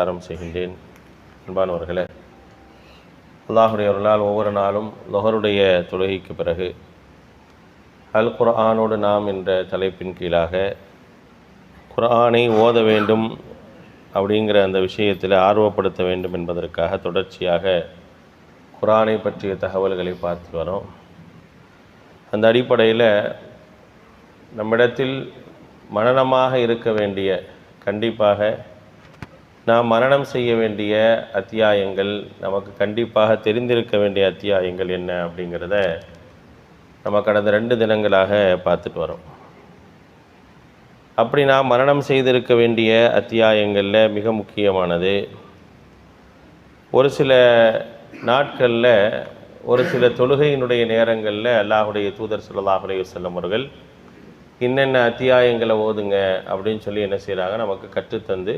நமஸ்காரம் செய்கின்றேன். அன்பானவர்களே அல்லாஹுடைய ஒரு நாள் ஒவ்வொரு நாளும் லொஹருடைய தொழுகைக்கு பிறகு அல் குர்ஆனோடு நாம் என்ற தலைப்பின் கீழாக குர்ஆனை ஓத வேண்டும் அப்படிங்கிற அந்த விஷயத்தில் ஆர்வப்படுத்த வேண்டும் என்பதற்காக தொடர்ச்சியாக குர்ஆனை பற்றிய தகவல்களை பார்த்து வரோம். அந்த அடிப்படையில் நம்மிடத்தில் மனனமாக இருக்க வேண்டிய கண்டிப்பாக நாம் மரணம் செய்ய வேண்டிய அத்தியாயங்கள் நமக்கு கண்டிப்பாக தெரிந்திருக்க வேண்டிய அத்தியாயங்கள் என்ன அப்படிங்கிறத நம்ம கடந்த ரெண்டு தினங்களாக பார்த்துட்டு வரோம். அப்படி நாம் மரணம் செய்திருக்க வேண்டிய அத்தியாயங்களில் மிக முக்கியமானது ஒரு சில நாட்களில் ஒரு சில தொழுகையினுடைய நேரங்களில் அல்லாஹுடைய தூதர் ஸல்லல்லாஹு அலைஹி வஸல்லம் அவர்கள் அத்தியாயங்களை ஓதுங்க அப்படின்னு சொல்லி என்ன செய்கிறாங்க நமக்கு கற்றுத்தந்து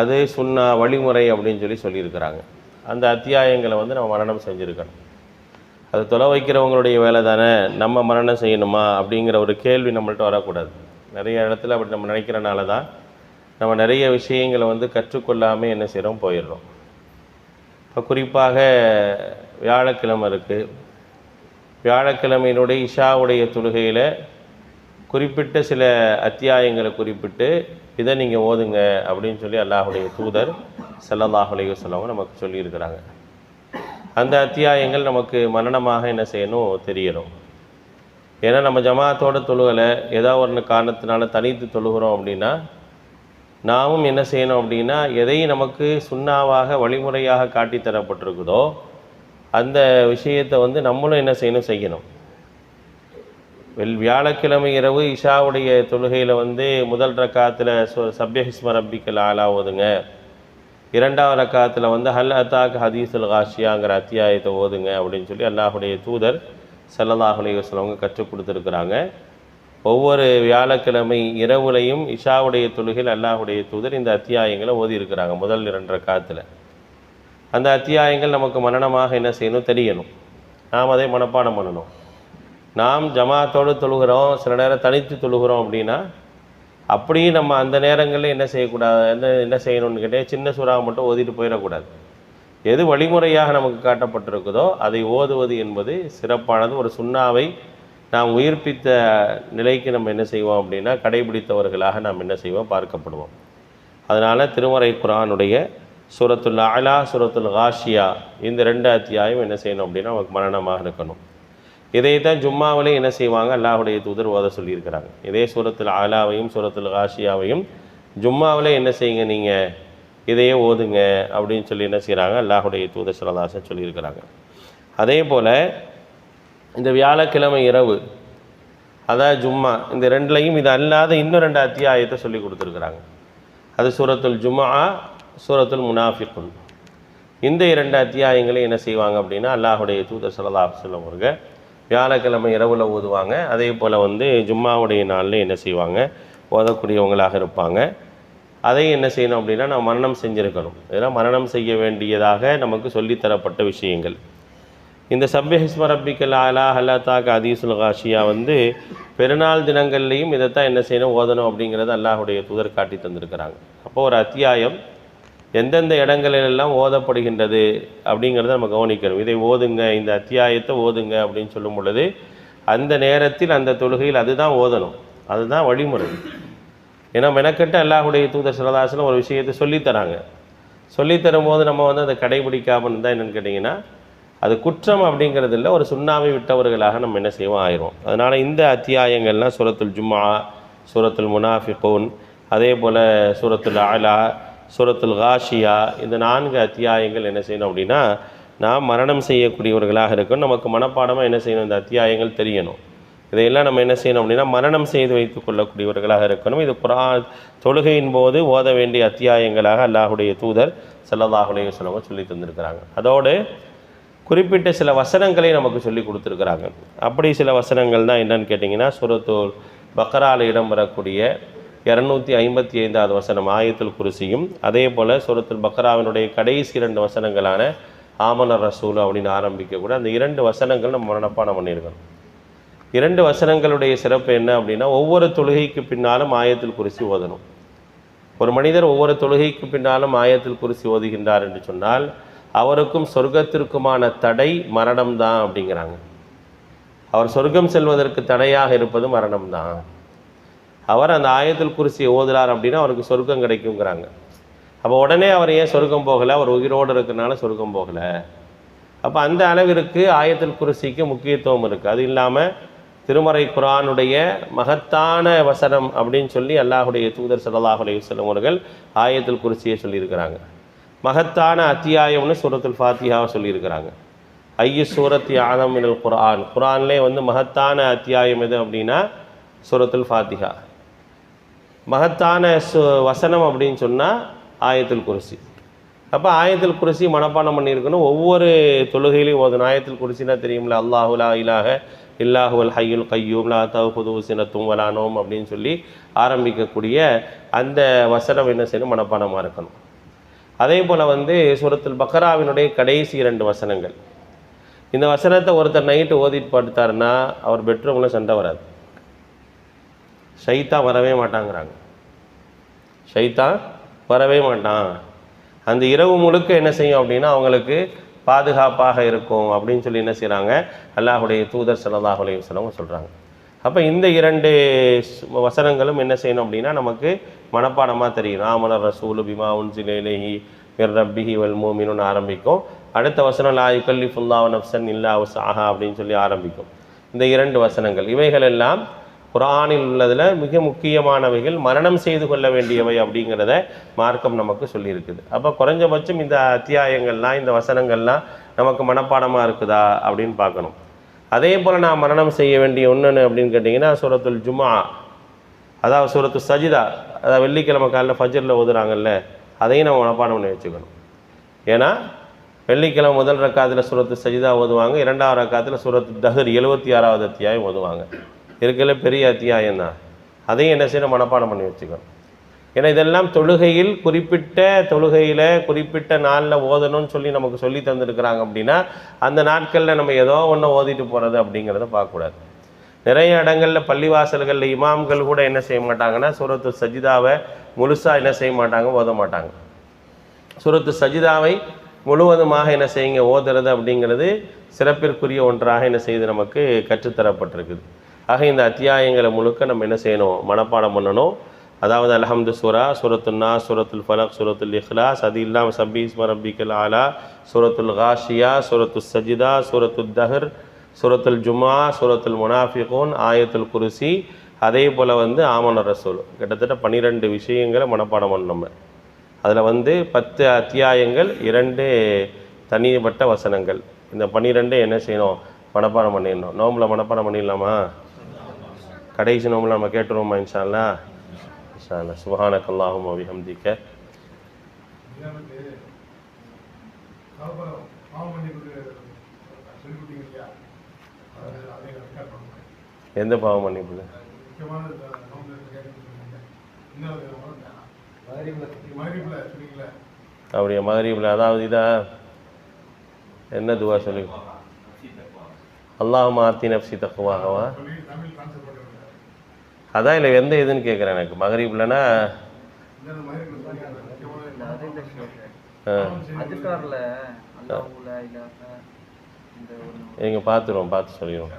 அது சுன்னா வழிமுறை அப்படின்னு சொல்லி சொல்லியிருக்கிறாங்க. அந்த அத்தியாயங்களை வந்து நம்ம மரணம் செஞ்சுருக்கணும். அது தொலை வைக்கிறவங்களுடைய வேலை தானே நம்ம மரணம் செய்யணுமா அப்படிங்கிற ஒரு கேள்வி நம்மள்ட்ட வரக்கூடாது. நிறைய இடத்துல அப்படி நம்ம நினைக்கிறனால தான் நம்ம நிறைய விஷயங்களை வந்து கற்றுக்கொள்ளாமல் என்ன செய்கிறோம் போயிடுறோம். இப்போ குறிப்பாக வியாழக்கிழமை இருக்குது வியாழக்கிழமையினுடைய இஷாவுடைய தொழுகையில் குறிப்பிட்ட சில அத்தியாயங்களை குறிப்பிட்டு இதை நீங்கள் ஓதுங்க அப்படின்னு சொல்லி அல்லாஹுடைய தூதர் ஸல்லல்லாஹு சொல்லவங்க நமக்கு சொல்லியிருக்கிறாங்க. அந்த அத்தியாயங்கள் நமக்கு மரணமாக என்ன செய்யணும்? தெரியணும். ஏன்னா நம்ம ஜமாத்தோட தொழுகலை ஏதோ ஒரு காரணத்தினால தனித்து தொழுகிறோம் அப்படின்னா நாமும் என்ன செய்யணும் அப்படின்னா எதை நமக்கு சுண்ணாவாக வழிமுறையாக காட்டித்தரப்பட்டிருக்குதோ அந்த விஷயத்தை வந்து நம்மளும் என்ன செய்யணும்? செய்யணும். வெள் வியாழக்கிழமை இரவு இஷாவுடைய தொழுகையில் வந்து முதல் ரக்காத்தில் சப்யஹிஸ்ம ரப்பிக்கல் ஆளாவதுங்க இரண்டாவது ரக்காத்தில் வந்து ஹல் அத்தாக் ஹதீஸுல் காஷியாங்கிற அத்தியாயத்தை ஓதுங்க அப்படின்னு சொல்லி அல்லாஹுடைய தூதர் ஸல்லல்லாஹு அலைஹி கற்றுக் கொடுத்துருக்குறாங்க. ஒவ்வொரு வியாழக்கிழமை இரவுலையும் இஷாவுடைய தொழுகையில் அல்லாஹுடைய தூதர் இந்த அத்தியாயங்களை ஓதியிருக்கிறாங்க முதல் இரண்டு ரக்காத்தில். அந்த அத்தியாயங்கள் நமக்கு மரணமாக என்ன செய்யணும்? தெரியணும். நாம் அதை மனப்பாடம் பண்ணணும். நாம் ஜமாத்தோடு தொழுகிறோம் சில நேரம் தனித்து தொழுகிறோம் அப்படின்னா அப்படியும் நம்ம அந்த நேரங்களில் என்ன செய்யக்கூடாது? என்ன என்ன செய்யணும்னு கேட்டால் சின்ன சூறாவை மட்டும் ஓதிட்டு போயிடக்கூடாது. எது வழிமுறையாக நமக்கு காட்டப்பட்டிருக்குதோ அதை ஓதுவது என்பது சிறப்பானது. ஒரு சுண்ணாவை நாம் உயிர்ப்பித்த நிலைக்கு நம்ம என்ன செய்வோம் அப்படின்னா கடைபிடித்தவர்களாக நாம் என்ன செய்வோம்? பார்க்கப்படுவோம். அதனால் திருமறை குரானுடைய சூரத்துல் அலா சூரத்துல் ஹாஷியா இந்த ரெண்டு அத்தியாயம் என்ன செய்யணும் அப்படின்னா நமக்கு மரணமாக இருக்கணும். இதை தான் ஜும்மாவிலே என்ன செய்வாங்க? அல்லாஹுடைய தூதர் ஓத சொல்லியிருக்கிறாங்க. இதே சூரத்தில் ஆலாவையும் சூரத்தில் காஷியாவையும் ஜும்மாவிலே என்ன செய்யுங்க நீங்கள் இதையே ஓதுங்க அப்படின்னு சொல்லி என்ன செய்கிறாங்க அல்லாஹுடைய தூதர் சிலதாசன் சொல்லியிருக்கிறாங்க. அதே போல் இந்த வியாழக்கிழமை இரவு அதான் ஜும்மா இந்த ரெண்டுலையும் இது அல்லாத இன்னும் ரெண்டு அத்தியாயத்தை சொல்லி கொடுத்துருக்குறாங்க. அது சூரத்துல் ஜும்மா சூரத்துல் முனாஃபிக்குன் இந்த இரண்டு அத்தியாயங்களையும் என்ன செய்வாங்க அப்படின்னா அல்லாஹுடைய தூதர் சல்லா சொல்லம் அவர்கள் வியாழக்கிழமை இரவில் ஓதுவாங்க அதே போல் வந்து ஜும்மாவுடைய நாளில் என்ன செய்வாங்க? ஓதக்கூடியவங்களாக இருப்பாங்க. அதை என்ன செய்யணும் அப்படின்னா நம்ம மரணம் செஞ்சுருக்கணும். இதெல்லாம் மரணம் செய்ய வேண்டியதாக நமக்கு சொல்லித்தரப்பட்ட விஷயங்கள். இந்த சப்யஹிஸ்ம ரப்பிக்கல் ஆலா ஹல்லாத்தாக் அதீசுல் காஷியா வந்து பெருநாள் தினங்கள்லையும் இதைத்தான் என்ன செய்யணும் ஓதணும் அப்படிங்கிறத அல்லாஹுடைய தூதர் காட்டி தந்திருக்கிறாங்க. அப்போது ஒரு அத்தியாயம் எந்தெந்த இடங்களிலெல்லாம் ஓதப்படுகின்றது அப்படிங்கிறத நம்ம கவனிக்கணும். இதை ஓதுங்க இந்த அத்தியாயத்தை ஓதுங்க அப்படின்னு சொல்லும் பொழுது அந்த நேரத்தில் அந்த தொழுகையில் அதுதான் ஓதணும். அதுதான் வழிமுறை. ஏன்னா மெனக்கட்டு அல்லாஹுடைய தூதர் சிலதாசனம் ஒரு விஷயத்தை சொல்லித்தராங்க சொல்லித்தரும் போது நம்ம வந்து அதை கடைபிடிக்காமல் இருந்தால் என்னென்னு கேட்டிங்கன்னா அது குற்றம் அப்படிங்கிறது இல்லை. ஒரு சுண்ணாமை விட்டவர்களாக நம்ம என்ன செய்வோம்? ஆயிரும். அதனால் இந்த அத்தியாயங்கள்லாம் சூரத்துல் ஜும்மா சூரத்துல் முனாஃபிகூன் அதே போல் சூரத்துல் ஆலா சூரத்துல் காஷியா இந்த நான்கு அத்தியாயங்கள் என்ன செய்யணும் அப்படின்னா நாம் மரணம் செய்யக்கூடியவர்களாக இருக்கணும். நமக்கு மனப்பாடமாக என்ன செய்யணும்? இந்த அத்தியாயங்கள் தெரியணும். இதையெல்லாம் நம்ம என்ன செய்யணும் அப்படின்னா மரணம் செய்து வைத்து கொள்ளக்கூடியவர்களாக இருக்கணும். இது குரா தொழுகையின் போது ஓத வேண்டிய அத்தியாயங்களாக அல்லாஹுடைய தூதர் செல்லதாகுடைய சொல்லவங்க சொல்லி தந்திருக்கிறாங்க. அதோடு குறிப்பிட்ட சில வசனங்களை நமக்கு சொல்லி கொடுத்துருக்குறாங்க. அப்படி சில வசனங்கள் தான் என்னன்னு கேட்டிங்கன்னா சுரத்தூர் பக்கரால் இடம் வரக்கூடிய இரநூத்தி ஐம்பத்தி ஐந்தாவது வசனம் ஆயத்தில் குருசியும் அதே போல் சுரத்தில் பக்ராவினுடைய கடைசி இரண்டு வசனங்களான ஆமன ரசூல் அப்படின்னு ஆரம்பிக்கக்கூட அந்த இரண்டு வசனங்கள் நம்ம மனப்பாடம் பண்ணியிருக்கணும். இரண்டு வசனங்களுடைய சிறப்பு என்ன அப்படின்னா ஒவ்வொரு தொழுகைக்கு பின்னாலும் ஆயத்தில் குறிசி ஓதணும். ஒரு மனிதர் ஒவ்வொரு தொழுகைக்கு பின்னாலும் ஆயத்தில் குருசி ஓதுகின்றார் என்று சொன்னால் அவருக்கும் சொர்க்கத்திற்குமான தடை மரணம்தான் அப்படிங்கிறாங்க. அவர் சொர்க்கம் செல்வதற்கு தடையாக இருப்பது மரணம்தான். அவர் அந்த ஆயத்தில் குருசியை ஓதுறார் அப்படின்னா அவருக்கு சொர்க்கம் கிடைக்குங்கிறாங்க. அப்போ உடனே அவர் ஏன் சொர்க்கம் போகலை? அவர் உயிரோடு இருக்கிறனால சொர்க்கம் போகலை. அப்போ அந்த அளவிற்கு ஆயத்தில் குருசிக்கு முக்கியத்துவம் இருக்குது அது இல்லாமல் திருமறை குரானுடைய மகத்தான வசனம் அப்படின்னு சொல்லி அல்லாஹுடைய தூதர் ஸல்லல்லாஹு அலைஹி அவர்கள் ஆயத்தில் குறிச்சியை சொல்லியிருக்கிறாங்க. மகத்தான அத்தியாயம்னு சூரத்துல் ஃபாத்தியாவை சொல்லியிருக்கிறாங்க. ஐயு சூரத் ஆதம் மினல் குரான் குர்ஆன்லே வந்து மகத்தான அத்தியாயம் எது அப்படின்னா சூரத்துல் ஃபாத்திகா மகத்தான சு வசனம் அப்படின்னு சொன்னால் ஆயத்தில் குருசி. அப்போ ஆயத்தில் குருசி மனப்பாடம் பண்ணியிருக்கணும். ஒவ்வொரு தொழுகையிலையும் ஓதணும். ஆயத்தில் குருசினா தெரியும்ல அல்லாஹுலா இலாக இல்லாஹுவல் ஹையுல் கையூம் லா தகுது சினத்தும் வலானோம் அப்படின்னு சொல்லி ஆரம்பிக்கக்கூடிய அந்த வசனம் என்ன செய்யணும்? மனப்பாடமாக இருக்கணும். அதே போல் வந்து சுரத்தில் பக்ராவினுடைய கடைசி இரண்டு வசனங்கள். இந்த வசனத்தை ஒருத்தர் நைட்டு ஓதிட்டு படுத்தாருன்னா அவர் பெட்ரூமில் சண்டை வராது. சைத்தா வரவே மாட்டாங்கிறாங்க. சைத்தா வரவே மாட்டான். அந்த இரவு முழுக்க என்ன செய்யும் அப்படின்னா அவங்களுக்கு பாதுகாப்பாக இருக்கும் அப்படின்னு சொல்லி என்ன செய்கிறாங்க அல்லாஹுடைய தூதர் ஸல்லல்லாஹு அலைஹி சொல்கிறாங்க அப்போ இந்த இரண்டு வசனங்களும் என்ன செய்யணும் அப்படின்னா நமக்கு மனப்பாடமாக தெரியும். ராமனர் ரசூலு பிமா உன்சிலேலேஹி மிர் ரப்பிஹி வல் மூமினுன்னு ஆரம்பிக்கும். அடுத்த வசனம் லா ஃபுல்லா நப்சன் இல்லா வஸ்ஆஹா அப்படின்னு சொல்லி ஆரம்பிக்கும். இந்த இரண்டு வசனங்கள் இவைகள் எல்லாம் குரானில் உள்ளதில் மிக முக்கியமானவைகள் மரணம் செய்து கொள்ள வேண்டியவை அப்படிங்கிறத மார்க்கம் நமக்கு சொல்லியிருக்குது. அப்போ குறைஞ்சபட்சம் இந்த அத்தியாயங்கள்லாம் இந்த வசனங்கள்லாம் நமக்கு மனப்பாடமாக இருக்குதா அப்படின்னு பார்க்கணும். அதே போல் நான் மரணம் செய்ய வேண்டிய ஒன்று அப்படின்னு கேட்டிங்கன்னா சூரத்துல் ஜுமா அதாவது சூரத்து சஜிதா அதாவது வெள்ளிக்கிழமை காலையில் ஃபஜ்ரில் ஓதுறாங்கல்ல அதையும் நம்ம மனப்பாடம் பண்ணி வச்சுக்கணும். ஏன்னா வெள்ளிக்கிழமை முதல் ரக்காத்தில் சூரத்து சஜிதா ஓதுவாங்க இரண்டாவது ரக்காத்தில் சூரத்து தஹர் எழுபத்தி ஆறாவது அத்தியாயம் ஓதுவாங்க. இருக்கல பெரிய அத்தியாயம் தான். அதையும் என்ன செய்யணும்? மனப்பாடம் பண்ணி வச்சுக்கணும். ஏன்னா இதெல்லாம் தொழுகையில் குறிப்பிட்ட தொழுகையில் குறிப்பிட்ட நாளில் ஓதணும்னு சொல்லி நமக்கு சொல்லி தந்துருக்குறாங்க அப்படின்னா அந்த நாட்களில் நம்ம ஏதோ ஒன்று ஓதிட்டு போகிறது அப்படிங்கிறத பார்க்கக்கூடாது. நிறைய இடங்களில் பள்ளிவாசல்களில் இமாம்கள் கூட என்ன செய்ய மாட்டாங்கன்னா சூரத்து சஜிதாவை முழுசாக என்ன செய்ய மாட்டாங்க? ஓத மாட்டாங்க. சூரத்து சஜிதாவை முழுவதுமாக என்ன செய்யுங்க? ஓதுறது அப்படிங்கிறது சிறப்பிற்குரிய ஒன்றாக என்ன செய்து நமக்கு கற்றுத்தரப்பட்டிருக்குது. ஆக இந்த அத்தியாயங்களை முழுக்க நம்ம என்ன செய்யணும்? மனப்பாடம் பண்ணணும். அதாவது அல்ஹம்து சுரா சுரத்துன்னா சுரத்துல் ஃபலக் சுரத்துல் இஹ்லாஸ் அது இல்லாமல் சபீஸ் மரபிக்கல் ஆலா சுரத்துல் காஷியா சுரத்து சஜிதா சுரத்துல் தஹர் சுரத்துல் ஜுமா சுரத்துல் முனாஃபிகூன் ஆயத்துல் குருசி. அதே போல் வந்து ஆமன ரசூல். கிட்டத்தட்ட பன்னிரெண்டு விஷயங்களை மனப்பாடம் பண்ணணும் நம்ம. அதில் வந்து பத்து அத்தியாயங்கள் இரண்டு தனிப்பட்ட வசனங்கள். இந்த பன்னிரெண்டு என்ன செய்யணும்? மனப்பாடம் பண்ணிடணும். நோம்பில் மனப்பாடம் பண்ணிடலாமா? கடைசி நோம்பில் நம்ம கேட்டுருவோமா இன்ஷால்லா இன்ஷால்லா சுபஹானக் அல்லாஹும் அபிஹம்திக்க எந்த பாவம் மன்னிப்பு? முக்கியமான அப்படியே? மகரீபில் அதாவது இதா? என்ன துவா சொல்லி? அல்லாஹ் மார்த்தி நப்சி தக்குவாகவா அதான் இல்லை எந்த இதுன்னு கேட்குறேன் எனக்கு. மகரீப்லனா எங்க பார்த்துருவோம் பார்த்து சொல்லிடுவோம்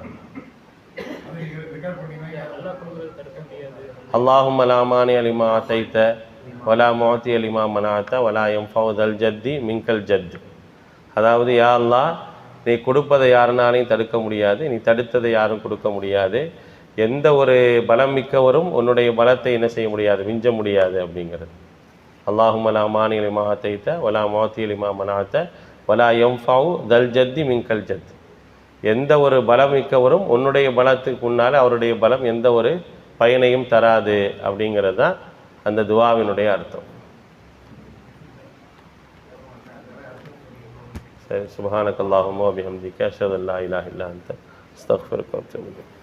அல்லாஹும் அலாமானி அலிமா அசைத்த ஒலா மோத்தி அலிமா மனாத்த ஒலா எம் ஃபவுதல் ஜத்தி மிங்கல் ஜத். அதாவது யா அல்லா நீ கொடுப்பதை யாருனாலையும் தடுக்க முடியாது நீ தடுத்ததை யாரும் கொடுக்க முடியாது. எந்த ஒரு பலம் மிக்கவரும் உன்னுடைய பலத்தை என்ன செய்ய முடியாது மிஞ்ச முடியாது அப்படிங்கிறது. அல்லாஹும் அலா மானி லிமா அத்தைத்த வலா மாத்தி லிமா மனாத்த வலா எம்ஃபாவு தல் ஜத்தி மிங்கல் ஜத். எந்த ஒரு பலம் மிக்கவரும் உன்னுடைய பலத்துக்கு முன்னால் அவருடைய பலம் எந்த ஒரு பயனையும் தராது அப்படிங்கிறது தான் அந்த துவாவினுடைய அர்த்தம். சரி சுபஹானக்கல்லாஹும்ம அல்லாஹுமோ அஷ்ஹது அல்லா இலாஹ இல்லா அன்த அஸ்தக்ஃபிருக்க